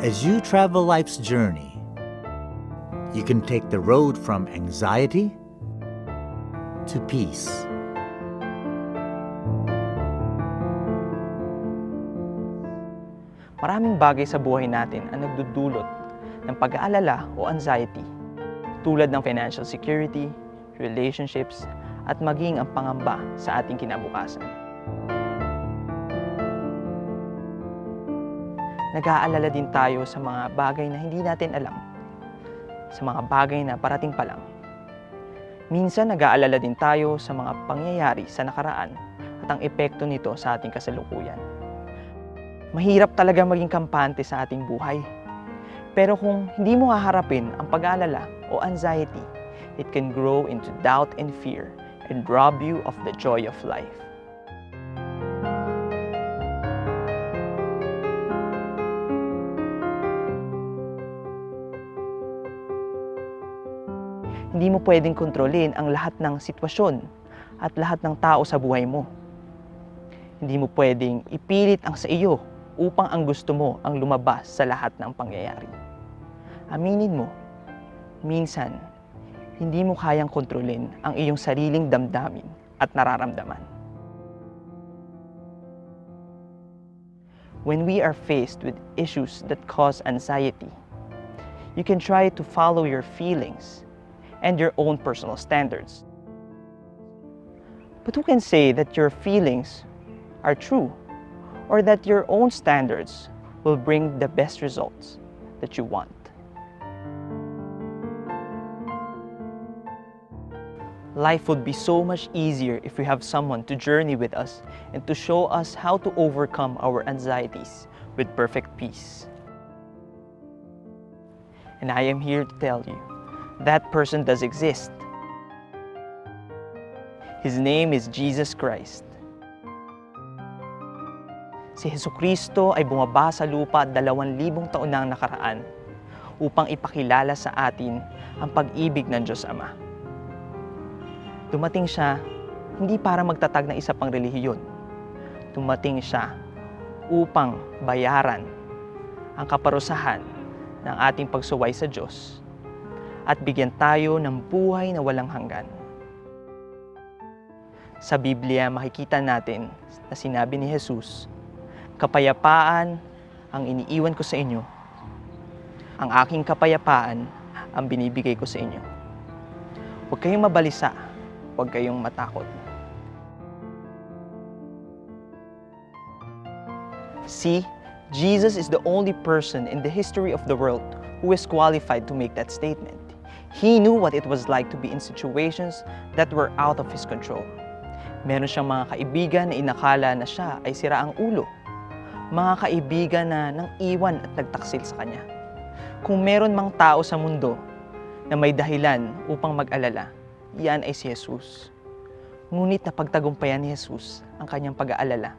As you travel life's journey, you can take the road from anxiety to peace. Maraming bagay sa buhay natin ang nagdudulot ng pag-aalala o anxiety, tulad ng financial security, relationships, at maging ang pangamba sa ating kinabukasan. Nag-aalala din tayo sa mga bagay na hindi natin alam, sa mga bagay na parating pa lang. Minsan nag-aalala din tayo sa mga pangyayari sa nakaraan at ang epekto nito sa ating kasalukuyan. Mahirap talaga maging kampante sa ating buhay. Pero kung hindi mo haharapin ang pag-aalala o anxiety, it can grow into doubt and fear and rob you of the joy of life. Hindi mo pwedeng kontrolin ang lahat ng sitwasyon at lahat ng tao sa buhay mo. Hindi mo pwedeng ipilit ang sa iyo upang ang gusto mo ang lumabas sa lahat ng pangyayari. Aminin mo, minsan, hindi mo kayang kontrolin ang iyong sariling damdamin at nararamdaman. When we are faced with issues that cause anxiety, you can try to follow your feelings and your own personal standards. But who can say that your feelings are true or that your own standards will bring the best results that you want? Life would be so much easier if we have someone to journey with us and to show us how to overcome our anxieties with perfect peace. And I am here to tell you that person does exist. His name is Jesus Christ. Si Kristo ay bumaba sa lupa dalawang libong taon nang nakaraan upang ipakilala sa atin ang pag-ibig ng Diyos Ama. Dumating siya hindi para magtatag ng isa pang relihiyon. Dumating siya upang bayaran ang kaparusahan ng ating pagsuway sa Diyos at bigyan tayo ng buhay na walang hanggan. Sa Biblia, makikita natin na sinabi ni Jesus, Kapayapaan ang iniiwan ko sa inyo. Ang aking kapayapaan ang binibigay ko sa inyo. Huwag kayong mabalisa, huwag kayong matakot. See, Jesus is the only person in the history of the world who is qualified to make that statement. He knew what it was like to be in situations that were out of his control. Meron siyang mga kaibigan na inakala na siya ay sira ang ulo. Mga kaibigan na nang iwan at nagtaksil sa kanya. Kung meron mang tao sa mundo na may dahilan upang mag-alala, iyan ay si Jesus. Ngunit napagtagumpayan ni Jesus ang kanyang pag-aalala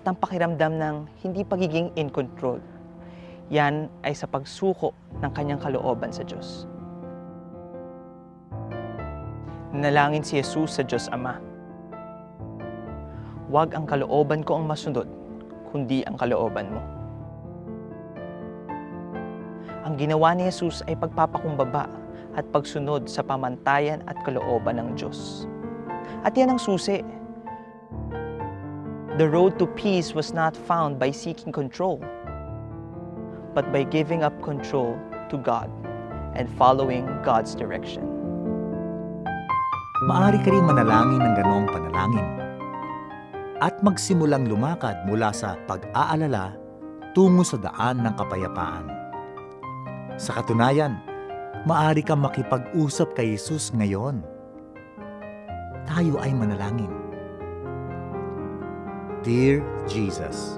at ang pakiramdam ng hindi pagiging in control. Yan ay sa pagsuko ng kanyang kalooban sa Diyos. Nalangin si Jesus sa Diyos Ama. Huwag ang kalooban ko ang masunod, kundi ang kalooban mo. Ang ginawa ni Jesus ay pagpapakumbaba at pagsunod sa pamantayan at kalooban ng Diyos. At yan ang susi. The road to peace was not found by seeking control, but by giving up control to God and following God's direction. Maari ka rin manalangin ng ganoong panalangin at magsimulang lumakad mula sa pag-aalala tungo sa daan ng kapayapaan. Sa katunayan, maari kang makipag-usap kay Jesus ngayon. Tayo ay manalangin. Dear Jesus,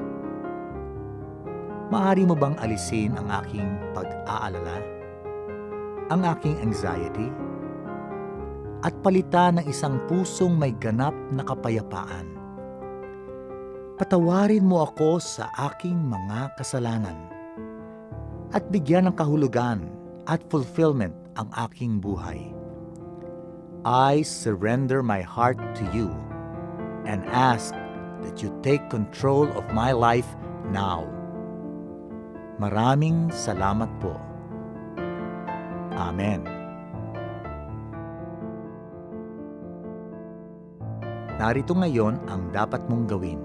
maari mo bang alisin ang aking pag-aalala, ang aking anxiety, at palitan ng isang pusong may ganap na kapayapaan? Patawarin mo ako sa aking mga kasalanan at bigyan ng kahulugan at fulfillment ang aking buhay. I surrender my heart to you and ask that you take control of my life now. Maraming salamat po. Amen. Narito ngayon ang dapat mong gawin.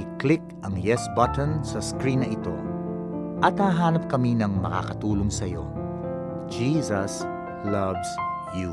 I-click ang Yes button sa screen na ito at hahanap kami ng makakatulong sa iyo. Jesus loves you.